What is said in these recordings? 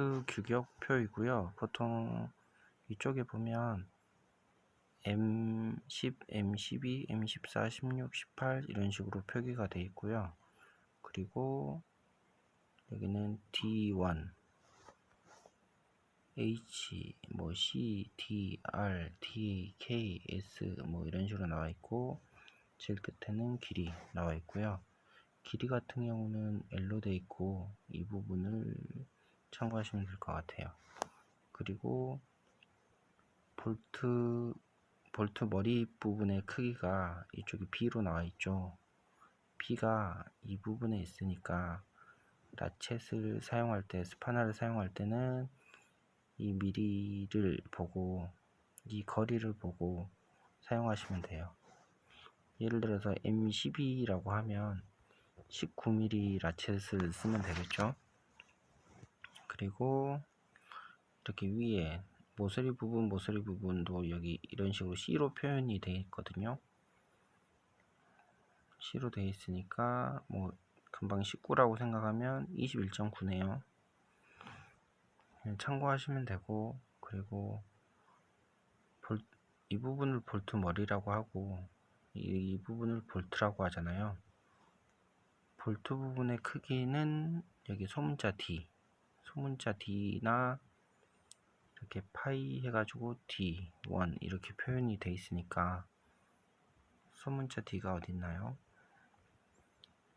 볼트 규격표이고요. 보통 이쪽에 보면 M10, M12, M14, 16, 18 이런 식으로 표기가 되어 있고요. 그리고 여기는 D1, H, 뭐 C, D, R, D, K, S 뭐 이런 식으로 나와 있고 제일 끝에는 길이 나와 있고요. 길이 같은 경우는 L로 되어 있고 이 부분을 참고하시면 될 것 같아요. 그리고 볼트 볼트 머리 부분의 크기가 이쪽이 B로 나와 있죠. B가 이 부분에 있으니까 라쳇을 사용할 때 스파나를 사용할 때는 이 미리를 보고 이 거리를 보고 사용하시면 돼요. 예를 들어서 M12라고 하면 19mm 라쳇을 쓰면 되겠죠. 그리고 이렇게 위에 모서리 부분, 모서리 부분도 여기 이런 식으로 C로 표현이 되어 있거든요. C로 되어 있으니까 뭐 금방 19라고 생각하면 21.9네요. 참고하시면 되고 그리고 볼, 이 부분을 볼트 머리라고 하고 이, 이 부분을 볼트라고 하잖아요. 볼트 부분의 크기는 여기 소문자 D, 소문자 D나 이렇게 파이 해가지고 D1 이렇게 표현이 돼 있으니까 소문자 D가 어디 있나요?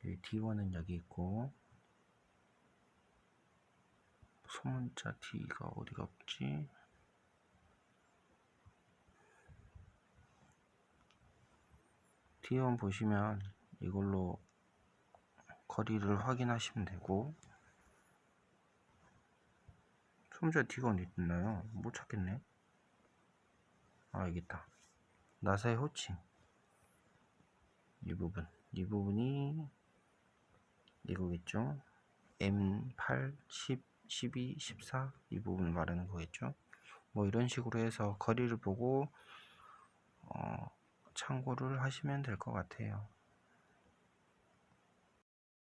D1은 여기 있고 소문자 D가 어디가 없지? D1 보시면 이걸로 거리를 확인하시면 되고 소문자 D가 어디 있나요? 못 찾겠네. 아 여기 있다. 나사의 호칭 이 부분 이 부분이 이거겠죠. M8, 10, 12, 14 이 부분을 말하는 거겠죠. 뭐 이런 식으로 해서 거리를 보고 어, 참고를 하시면 될 것 같아요.